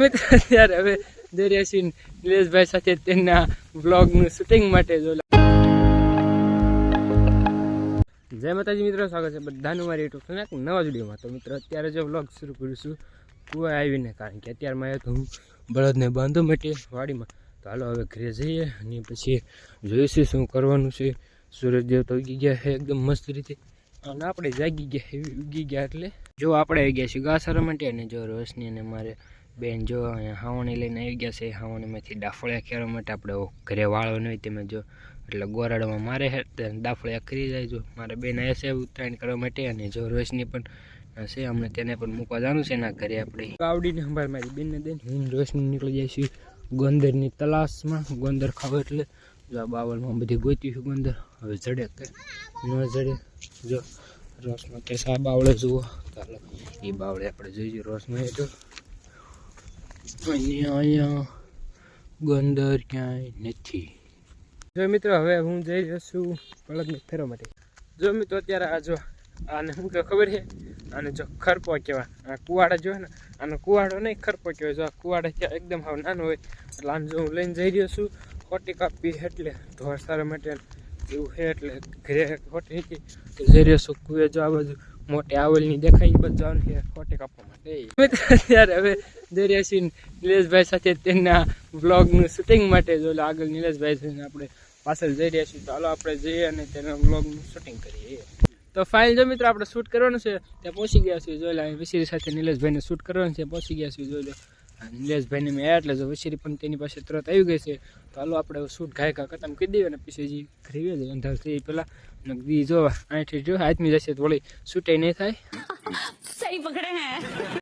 મિત્રો અત્યારે હવે દરિયાસિંહ નિલેશભાઈ સાથે તેમના બ્લોગનું શૂટિંગ માટે જો જય માતાજી મિત્રો, સ્વાગત છે બધાનું મારી યુટ્યુબ ચેનલ નવા વિડીયોમાં. તો મિત્રો, અત્યારે જો વ્લોગ શરૂ કરીશું કુવા આવીને, કારણ કે અત્યારમાં આવ્યો તો હું બળદને બાંધો માટે વાડીમાં. તો હાલો, હવે ઘરે જઈએ અને પછી જોઈશું શું કરવાનું છે. સૂરજ દેવ તો ઉગી ગયા છે, એકદમ મસ્ત રીતે. અને આપણે જાગી ગયા એવી ઉગી ગયા એટલે જો આપણે આવી ગયા છીએ ઘાસરા માટે અને જો રોશની અને મારે બેન, જો અહીંયા હાવણી લઈને આવી ગયા છે હાવણીમાંથી ડાફળિયા ખેરવા માટે આપણે ઘરે વાળો નહીં તમે જો એટલે ગોરાડામાં મારે ડાફળિયા કરી જાય જો. મારે બેન આવ્યા છે ઉત્તરાયણ કરવા માટે અને જો રોશની પણ છે, અમને તેને પણ મૂકવા જવાનું છે એના ઘરે આપણે. આવડીને સંભાળ મારી બેનને દઈને હું રોશની નીકળી જાય છે ગોંદરની તલાશમાં. ગોંદર ખાવ એટલે જો આ બાવળમાં બધી ગોતી છે ગોંદર. હવે જડે કે ન જડે. જો રોશમાં કે સા બાવળે જુઓ. ચાલો, એ બાવળે આપણે જોઈએ રોશમાં એ તો અહીંયા ગંદર ક્યાંય નથી. જો મિત્રો, હવે હું જઈ રહ્યો છું બળદને ફેરવા માટે. જો મિત્રો, અત્યારે આ જો, આને શું કે ખબર છે? આને જો ખરપો કહેવાય. આ કુવાડા જો ને, આનો કુવાડો નહીં, ખરપો કહેવાય. જો આ કુવાડા ત્યાં એકદમ હાવ નાનો હોય, એટલે આમ જો હું લઈને જઈ રહ્યો છું, ખોટી કાપી એટલે ઢોર સારા માટે એવું છે, એટલે ઘરે ખોટી જઈ રહ્યો છું કુએ જો આ બધું મોટી આવલની દેખાય એ બધું જવાનું છે ખોટી કાપવા માટે અત્યારે હવે દરિયાસિંહ નિલેશભાઈ સાથે તેના બ્લોગનું શૂટિંગ માટે જો આગળ નિલેશભાઈ આપણે પાછળ જઈ રહ્યા છીએ. ચાલો આપણે જઈએ અને તેના બ્લોગનું શૂટિંગ કરીએ. તો ફાઇલ જો મિત્રો આપણે શૂટ કરવાનું છે, ત્યાં પહોંચી ગયા છીએ. જોઈ લે વિશેરી સાથે નિલેશભાઈને શૂટ કરવાનું છે પહોંચી ગયા છીએ. જોઈ લે. નિલેશભાઈને મેં એટલે જો વશીરી પણ તેની પાસે તરત આવી ગઈ છે. તો હાલો આપણે શૂટ ગાયકા ખતમ કરી દઈએ અને પછી જે ઘરે જઈએ અંધાર થઈ પહેલાં. નગદી જો અહીંથી જો હાથમી જશે તો વળી શૂટે નહીં થાય. સહી પકડે હે.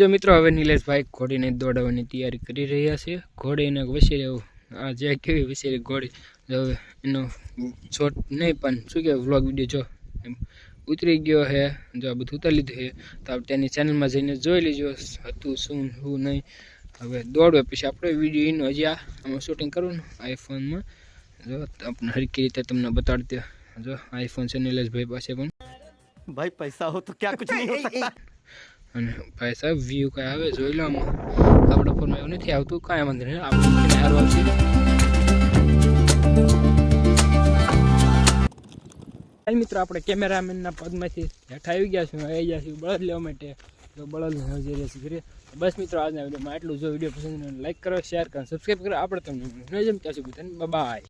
જો મિત્રો હવે નિલેશભાઈ ઘોડીને દોડાવવાની તૈયારી કરી રહ્યા છે ઘોડીને વસેરે આ જે કેવી વસેરી ઘોડી જો હવે એનો શોર્ટ નહીં પણ શું કહેવાય વ્લોગ વિડીયો જો એમ ઉતરી ગયો છે જો આ બધું ઉતારી લીધું છે તો આપણે તેની ચેનલમાં જઈને જોઈ લેજો હતું શું શું નહીં હવે દોડવે પછી આપણે વિડીયો એનો હજી આ આમાં શૂટિંગ કરવાનું આઈફોનમાં જો આપણે હરકી રીતે તમને બતાડી દે જો આઈફોન છે નિલેશભાઈ પાસે પણ भाई पैसा हो तो क्या कुछ नहीं हो सकता અને ભાઈ સાહેબ વ્યૂ કાંઈ આવે? જોઈ લો આમાં. આપણા ફોનમાં એવું નથી આવતું, કાંઈ વાંધો નહીં. આપણે સારું આવશે મિત્રો, આપણે કેમેરામેનના પદમાંથી હેઠા આવી ગયા છું આવી ગયા છું બળદ લેવા માટે. તો બળદ હજી રહ્યા બસ મિત્રો, આજના વિડીયોમાં એટલું જો વીડિયો પસંદ લાઈક કરો, શેર કરો સબસ્ક્રાઈબ કરો. આપણે તમને નજમ ત્યાં સુધી બાય